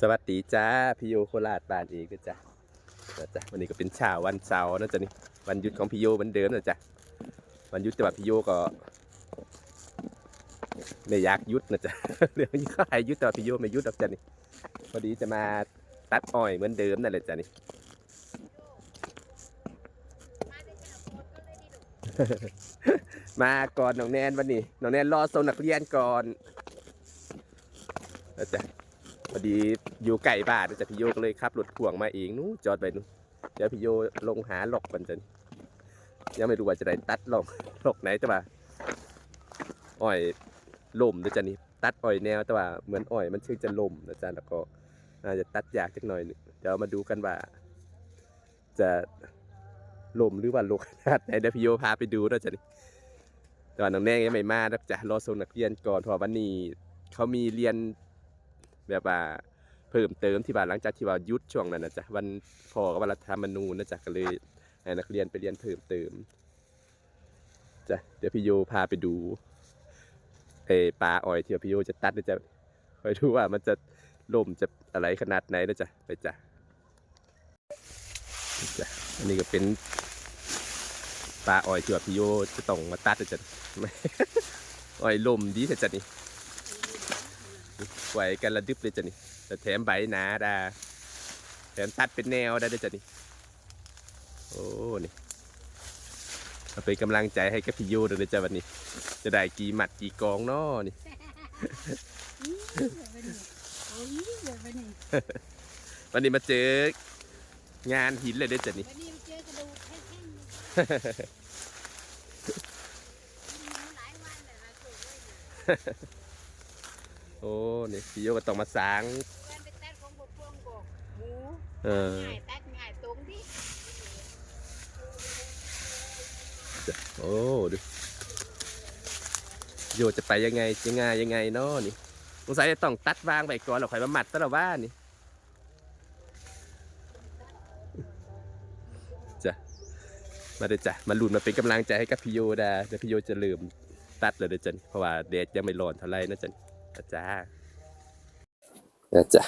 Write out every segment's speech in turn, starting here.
สวัสดีจ้าพี่โยโคราชบ้านเองนะจ๊ะนะจ๊ะวันนี้ก็เป็นเช้าวันเสาร์นะจ๊ะนี่วันหยุดของพี่โยเหมือนเดิมนะจ๊ะวันหยุดแต่ว่าพี่โยก็ไม่อยากหยุดนะจ๊ะเรื่องนี้ก็ให้หยุดแต่ว่าพี่โยไม่หยุดหรอกจ๊ะนี่พอดีจะมาตัดอ้อยเหมือนเดิมนั่นแหละจ๊ะนี่มาก่อนน้องแนนวันนี้น้องแนนรอโซนนักเรียนก่อนนะจ๊ะ พอดีอยู่ไก่บ้านแต่พี่โยก็เลยขับรถพ่วงมาเองนู้จอดไปนู้เดี๋ยวพี่โยลงหาหลอกมันจะยังไม่รู้ว่าจะได้ตัดหลอกหลอกไหนแต่ว่าอ้อยล่มนะจ๊ะนี่ตัดอ้อยแนวแต่ว่าเหมือนอ้อยมันชื่อจะล่มนะจ๊ะแล้วก็น่าจจะตัดยากจักหน่อยนึงเดี๋ยวมาดูกันว่า จะล่มหรือว่าลกขนาดไหนเดี๋ยวพี่โยพาไปดูนะจ๊ะนี่แต่ว่าน้องแน่ยังไม่มานะจ๊ะรอส่งนักเรียนก่อนเพราะวันนี้เขามีเรียน แบบว่าเพิ่มเติมที่ว่าหลังจากที่ว่าหยุดช่วงนั้นนะจ๊ะวันพอกับวันรัฐธรรมนูญนะจ๊ะก็เลยให้นักเรียนไปเรียนเพิ่มเติมจ้ะเดี๋ยวพี่โยพาไปดูเออปลาอ้อยที่พี่โยจะตัดนะจ๊ะคอยดูว่ามันจะล่มจะอะไรขนาดไหนนะจ๊ะไปจ้ะจ้ะอันนี้ก็เป็นปลาอ้อยที่พี่โยจะต้องมาตัดนะจ๊ะอ้อยล่มดีแต่จ๊ะนี่ ไหวกันระดึบเลยจ้ะนี่แต่แถมใบหนาดาแถมตัดเป็นแนวได้ด้วยจ้ะนี่โอ้นี่เอาเป็นกำลังใจให้กับพี่โยด้วยนะจ้ะวันนี้ จะได้กี่หมัดกี่กองเนาะนี่วันนี้มาเจองานหินเลยด้อจ้ะนี่วันนี้เจอกระดูกแห้งๆ อ้นี่พี่โยก็ต้องมาสร้างการไปตัดของบกพวงบอกหมูเออง่ายตัดง่ายตรงดิโอ้ดูโยจะไปยังไงจะง่ายยังไงเนาะนี่สงสัยจะต้องตัดวางไปก่อนหรอกค่อยมาหมัดตะละว่านี่จ้ะมาเด้อจ้ะมาลุ้นมาเป็นกำลังใจให้กับพี่โยดาเดี๋ยวพี่โยจะลืมตัดเลยเด้อจ้ะนี่เพราะว่าแดดยังไม่ร้อนเท่าไหรนะจ๊ะ นี่นะจ้านะจ๊ะ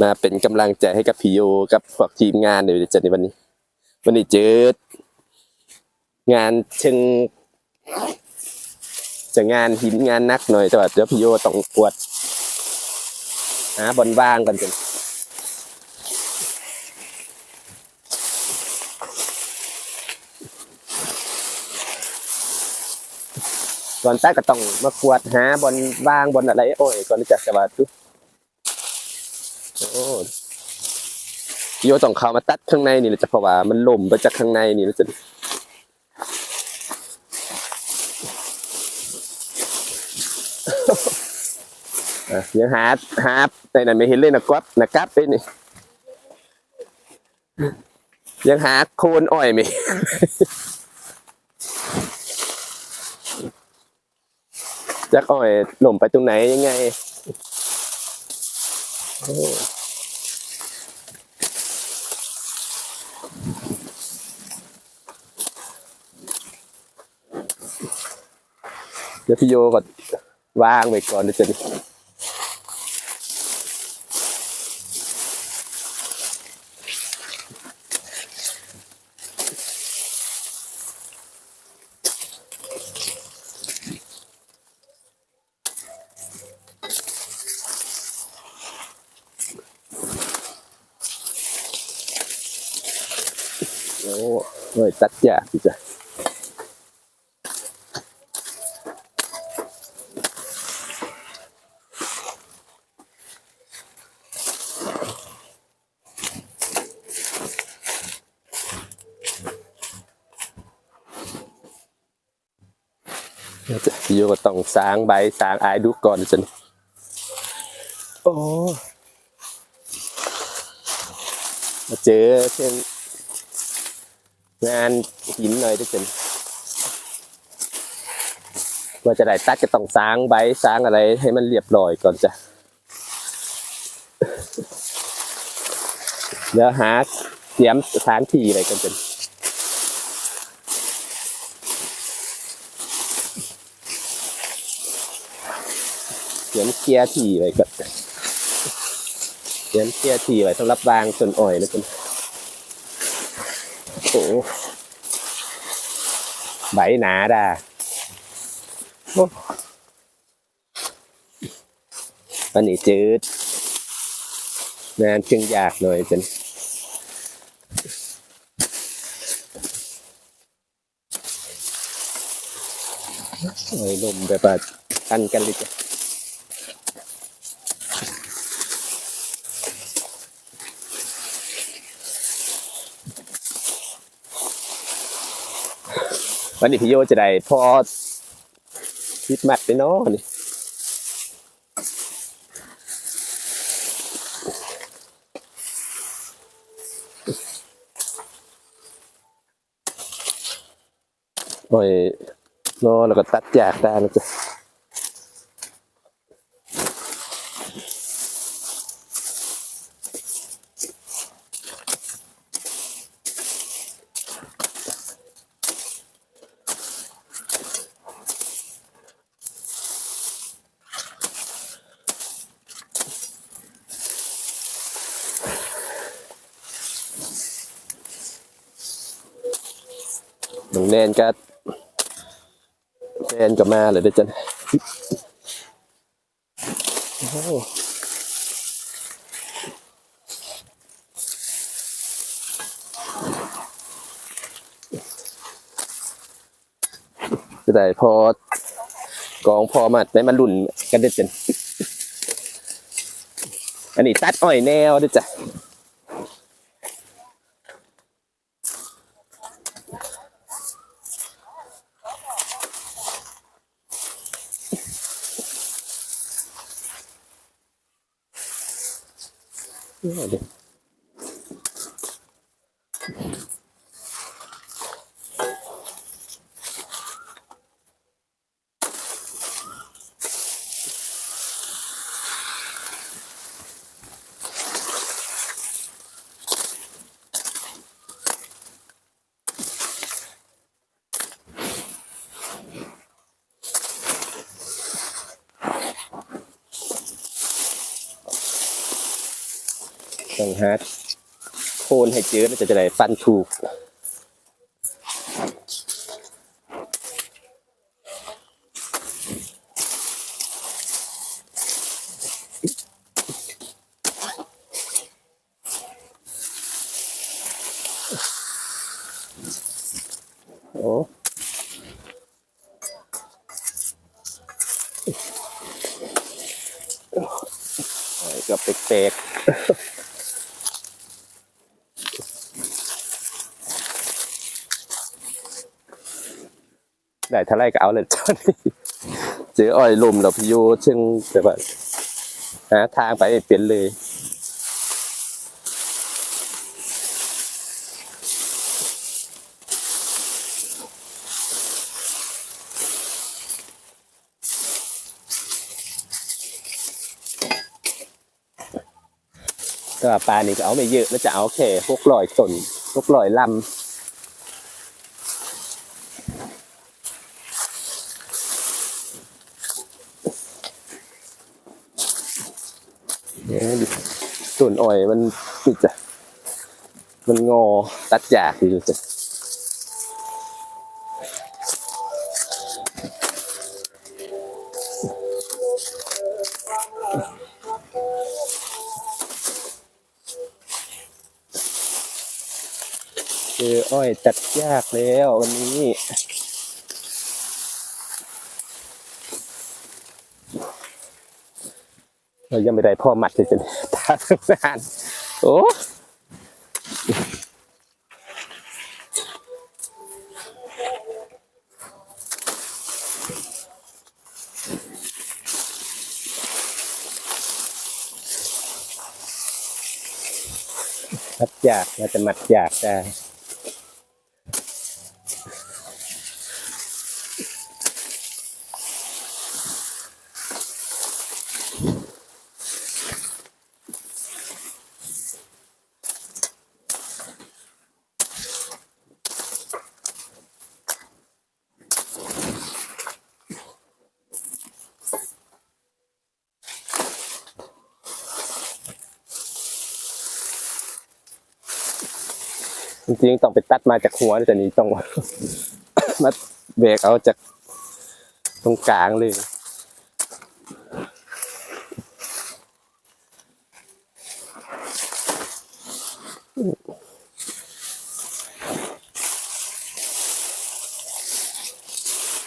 มาเป็นกำลังใจให้กับพี่โยกับพวกทีมงานเดี๋ยวจะในวันนี้ วันนี้เจองานเชิงจะงานหินงานนักหน่อยแต่ว่าเดี๋ยวพี่โยต้องปวดหาบอลว่างกันจน ก่อนใต้ก็ต้องมากวดหาบอลวางบอลอะไร โอ้ยก่อนจะสวัสดีโอ้โยต้องเข้ามาตัดข้างในนี่แหละจ้ะเพราะว่ามันล่มไปจากข้างในนี่แล้วจะอะยังหาหาในนั้นไม่เห็นเลยนะก๊อฟนะกั๊บไปนี่ยังหาโคนอ้อยไม่ จะกอ้อยหล่มไปตรงไหนยังไงเดี๋ยวพี่โยก็วางไว้ก่อนเดี๋ยวจะ โอ้หน่ว ยตัดยากจ้ะเดี๋ยวจะพี่โยก็ต้องสร้างใบสร้างอายดูก่อนจ้ะโอ้มาเจอเช่น งานหินหน่อยด้วยกันว่าจะได้ตัดก็ต้องสร้างใบสร้างอะไรให้มันเรียบร้อยก่อนจ้ะเดี๋ยวหาเตรียมสถานที่อะไรกันจ้ะเตรียมเคลียร์ที่อะไรก่อนเตรียมเคลียร์ที่ไว้สำหรับวางต้นอ้อยนะคุณ โอ้โหใบหนาด่าอันนี้จืดงานจึงอยากหน่อยจันโอ้ยลมแบบว่ากันกันเลยจ้ะ วันนี้พี่โยจะได้พอคิดมัดไปเนาะนี่โอ้ยเนาะแล้วก็ตัดจากได้นะจ๊ะ หนุ่งแนนก็แฟนก็มาเลยเด้อจันจะได้พอกองพอมัดได้มาลุ่นกันเด็ดจันอันนี้ตัดอ้อยแนวเด้อจ้ะ ต้องหาโคนให้เจอแล้วจะจะได้ฟันถูก โอ้ยก็แปลกๆ ได้เท่าไรก็เอาเลยจอนนี้เจออ้อยลมแล้วพี่โยเชิงแบบหาทางไปไม่เป็นเลยก็ปลานี่ก็เอาไม่เยอะแล้วจะเอาแค่หกร้อยต้นหกร้อยลำเนี่ยดิ นอ้อยมันนี่จ้ะมันงอตัดยากอยู่จ้ะเจออ้อยตัดยากแล้ววันนี้เรายังไม่ได้พ่อหมัดเลยจ้ะาสงสารโอ้มัดยากเราจะมัดยากได้ จริงต้องไปตัดมาจากหัวแต่นี้ต้องมาเบรกเอาจากตรงกลางเลย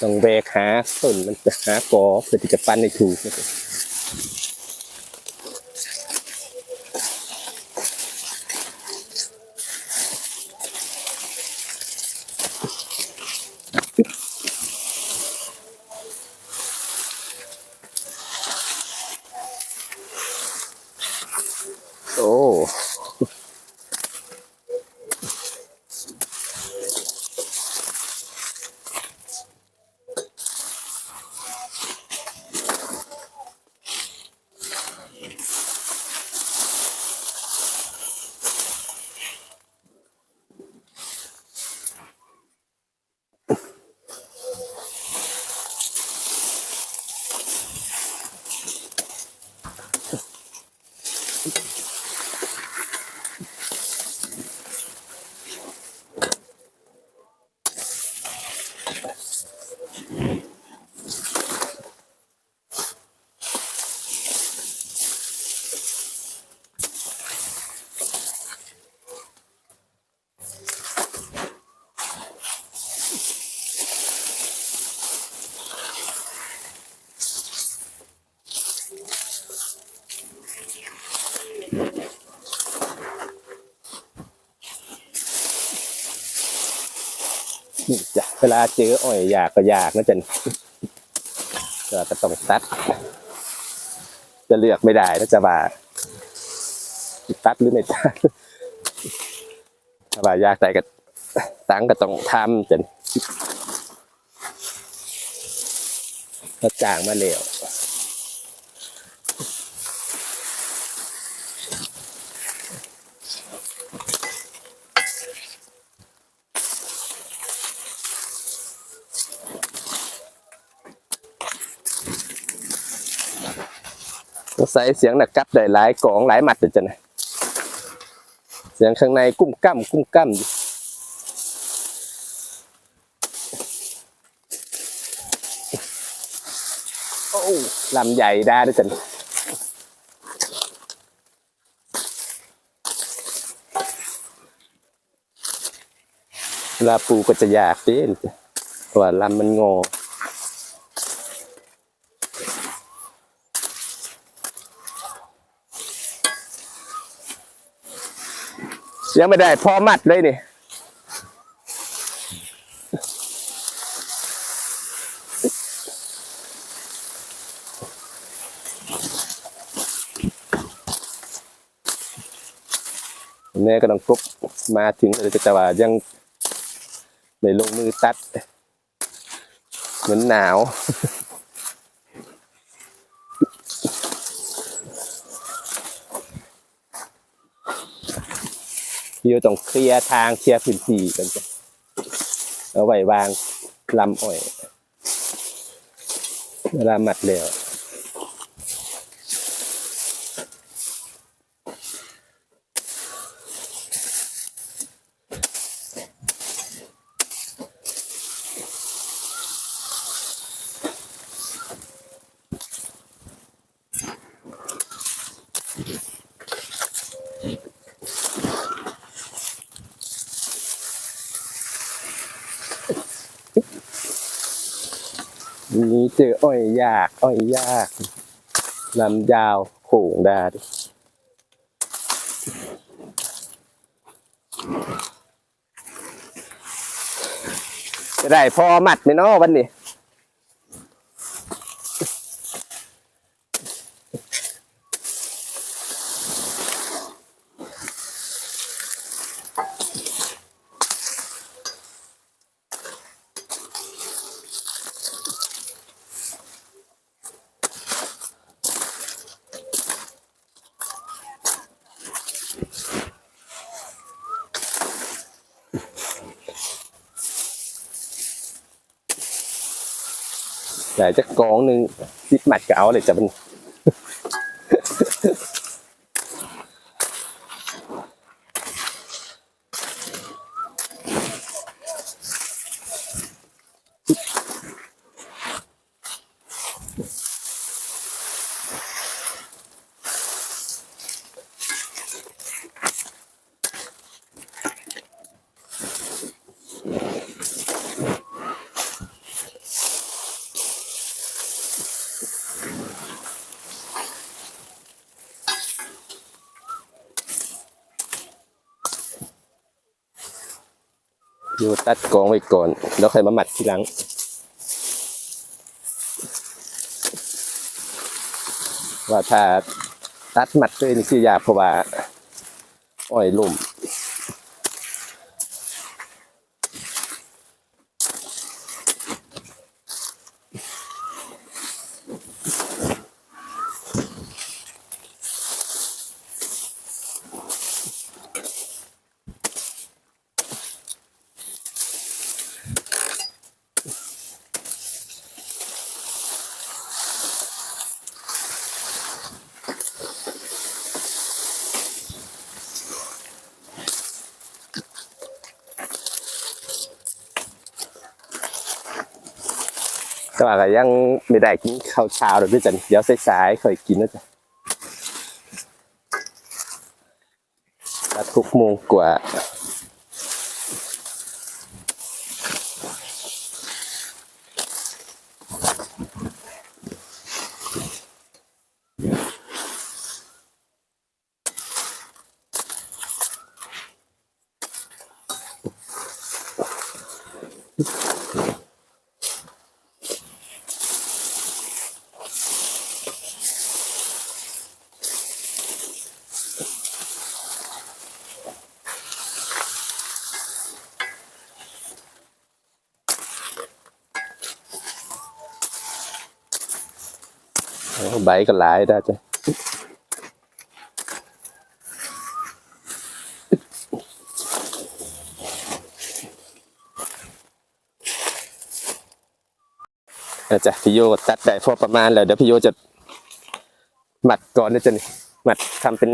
ต้องเบรกหาต้นมันจะหากอเพื่อที่จะปั้นให้ถูกนะครับ โอ้ นี่จ้ะเวลาเจออ้อยอยากก็อยากนะจ๊ะเราก็ต้องตัด จะเลือกไม่ได้นะจ๊ะว่าตัดหรือไม่ตัดถ้าว่ายากได้ก็ตังก็ต้องทำจ้ะถ้าจ้างมาแล้ว ใส่เสียงนักกัดได้หลายกองหลายหมัดเลยจ้ะนะเสียงข้างในกุ้มกั้มกุ้มกั้มอยู่โอ้ลำใหญ่ได้ด้วยจ้ะนะลาปูก็จะยากเต้นว่าลำมันงอ ยังไม่ได้พอมัดเลยนี่แม่ก็ต้องกบมาถึงเลยแต่ว่ายังไม่ลงมือตัด เหมือนหนาว อยู่ต้องเคลียร์ทางเคลียร์พื้นที่กันจ้ะเอาไว้วางลำอ้อยเวลามัดแล้ว วันนี้เจออ้อยยาก อ้อยยากลำยาวโข่งดาดจะได้พอมัดไหมเนาะวันนี้ แต่จะกองหนึ่งสิบหมัดก็เอาเลยจะเป็น อยู่ตัดกองไว้ก่อน แล้วค่อยมาหมัดทีหลังว่าถ้าตัดหมัดเลยนี่คือยากเพราะว่าอ้อยลุ่ม แต่ว่าก็ยังไม่ได้กินข้าวเช้าหรอกด้วยจันเดี๋ยวสายๆค่อยกินนะจ๊ะตัดทุกโมงกว่าอ ใบก็หลายได้จ้ะอาจ้ะพี่โยตัดได้พอประมาณแล้วเดี๋ยวพี่โยจะหมัดก่อนนะจ๊ะนี่หมัดทำเป็น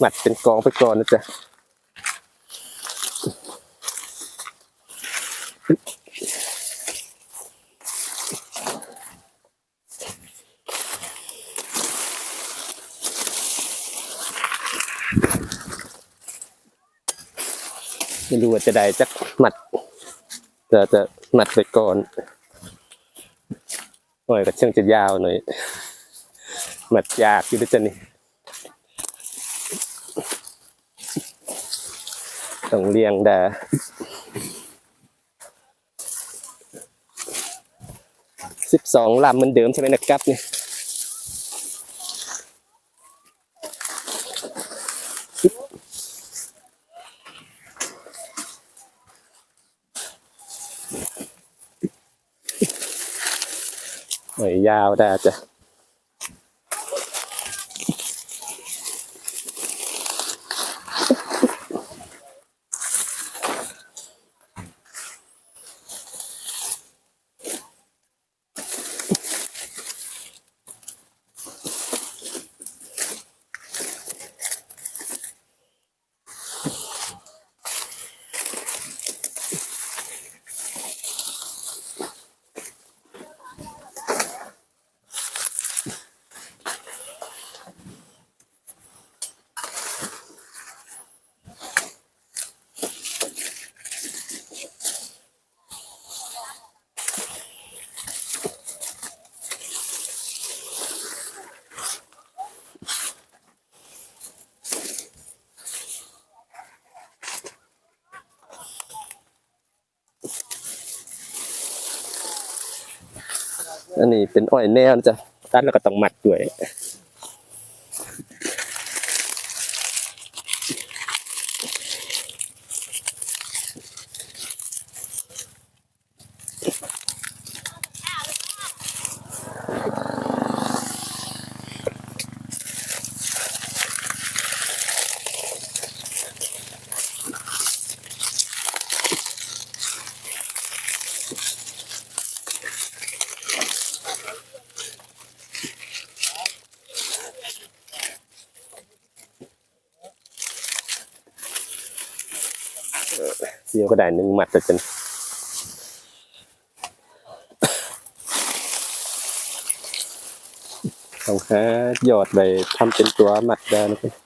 หมัดเป็นกองไปก่อนนะจ๊ะ ไม่รู้ว่าจะได้จักหมัดจะจะหมัดไปก่อนหน่อยก็เชิงจะยาวหน่อยหมัดยากอยู่ด้วยจ้ะนี่ต้องเรียงดาสิบสองลำเหมือนเดิมใช่ไหมนะครับเนี่ย หน่อยยาวได้จ้ะ อันนี้เป็นอ้อยแน่นะจ้ะตัดแล้วก็ต้องหมัดด้วย เสียว ก็ได้หนึ่งหมัดแต่เป็นต้องหาหยอดไปทำเป็นตัวหมัดได้นะครับ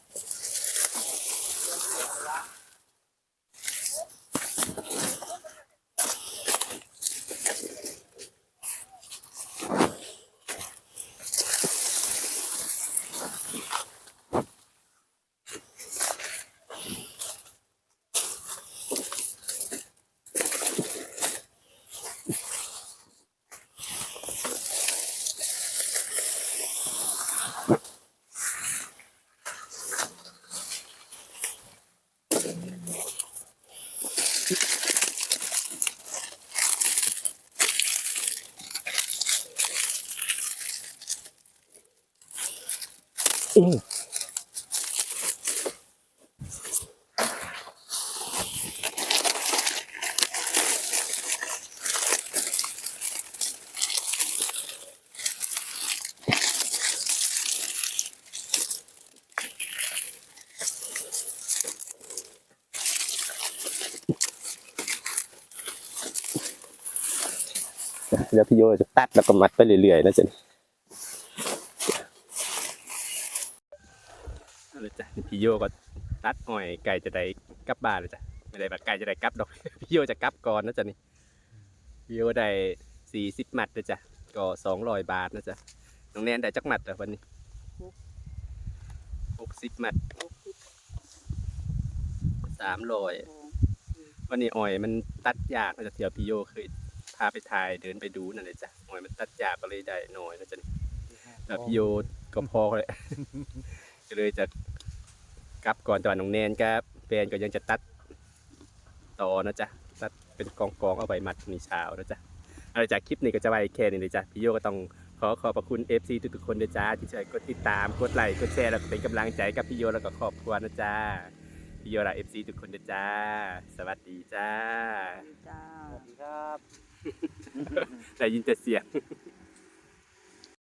อื้อเดี๋ยวพี่โยจะตัดแล้วก็มัดไปเรื่อยๆนะจ๊ะเอาเลยจ้ะนี่พี่ โยก็ตัดอ้อยไก่จะได้กลับบ้านเลยจ้ะไม่ได้แบบไก่จะได้กลับดอกพี่โยจะกลับก่อนนะจ๊ะนี่พี่โยได้สี่สิบหมัดนะจ๊ะก็สองร้อยบาทนะจ๊ะน้องแนนได้จักหมัดเหรอวันนี้หกสิบหมัดสามร้อยวันนี้อ้อยมันตัดยากนะจ๊ะเที่ยวพี่โยเคยพาไปถ่ายเดินไปดูนั่นเลยจ้ะอ้อยมันตัดยากก็เลยได้น้อยนะจ๊ะนี่แล้วพี่โยก็พอเลยก็เลยจะ กลับก่อนแต่ว่าน้องแนนกับแฟนก็ยังจะตัดต่อนะจ๊ะตัดเป็นกองกองๆเอาไปมัดในเช้านะจ๊ะอะไรจากคลิปนี้ก็จะไว้แค่นี้เลยจ้ะพี่โยก็ต้องขอขอบพระคุณ FC ทุกๆคนนะจ๊ะที่ช่วยกดติดตามกดไลค์กดแชร์แล้วก็เป็นกำลังใจกับพี่โยแล้วก็ครอบครัวนะจ๊ะพี่โยและ FC ทุกคนนะจ๊ะสวัสดีจ้า จ้า สวัสดีครับ ได้ยินแต่เสียง